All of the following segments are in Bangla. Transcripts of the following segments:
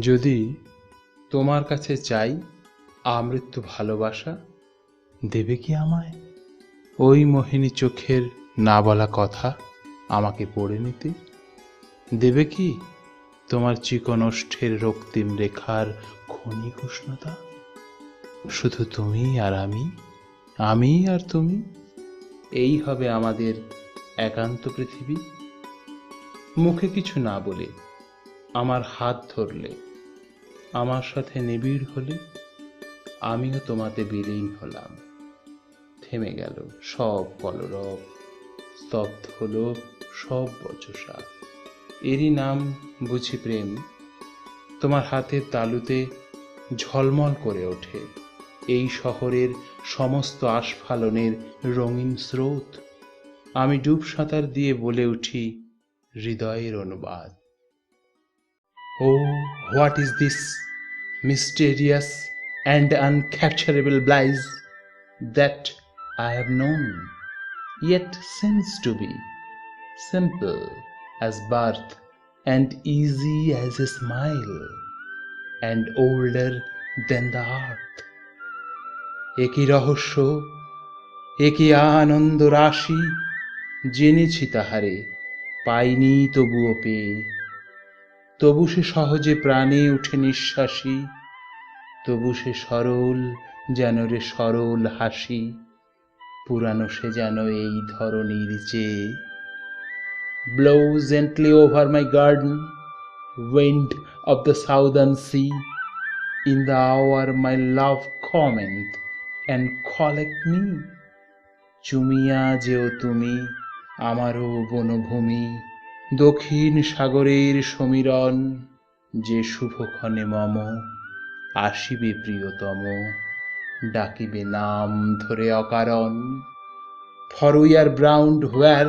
যদি তোমার কাছে চাই আমৃত্যু ভালোবাসা, দেবে কি আমায়? ওই মোহিনী চোখের না বলা কথা আমাকে পড়ে নিতে। দেবে কি তোমার চিকন ওষ্ঠের রক্তিম রেখার ক্ষণিক উষ্ণতা? শুধু তুমি আর আমি আমি আর তুমি, এই হবে আমাদের একান্ত পৃথিবী। মুখে কিছু না বলে আমার হাত ধরলে, আমার সাথে নিবিড় হলে, আমিও তোমাতে বিলীন হলাম। থেমে গেল সব কলরব, স্তব্ধ হলো সব বচসা। এরই নাম বুঝি প্রেম, তোমার হাতের তালুতে ঝলমল করে ওঠে। এই শহরের সমস্ত আস্ফালনের রঙিন স্রোত, আমি ডুব সাঁতার দিয়ে বলে উঠি হৃদয়ের অনুবাদ। ও what is this mysterious and uncapturable blaze that I have known yet seems to be simple as birth and easy as a smile and older than the earth একই রহস্য, একই আনন্দ রাশি জেনেছি তাহারে, পাইনি তবুও পেয়ে তবু সে সহজে প্রাণে উঠে নিঃশ্বাসী, তবু সে সরল যেন রে সরল হাসি, পুরানো সে যেন এই ধরনীর চেয়ে blow gently over my garden wind of the southern sea in the hour my love comment and collect me চুমিয়া যেও তুমি আমারও বনভূমি। দক্ষিণ সাগরের সমীরণ, যে শুভক্ষণে মম, আসিবে প্রিয়তম, ডাকিবে নাম ধরে অকারণ। For we are bound where,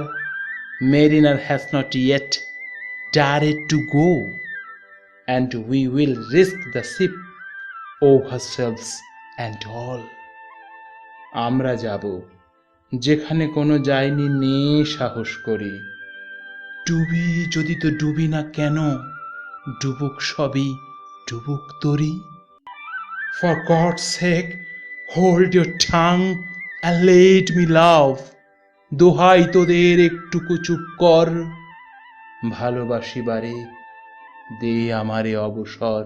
mariner has not yet dared to go, and we will risk the ship ourselves and all. আমরা যাব, যেখানে কোনো যায়নি নে সাহস করি। ডুবি, যদি তো ডুবি না কেন? ডুবুক সবই, ডুবুক তরি for God sake hold your tongue let me love দোহাই তোদের, একটুকু চুপ কর। ভালোবাসিবারে দে আমারে অবসর।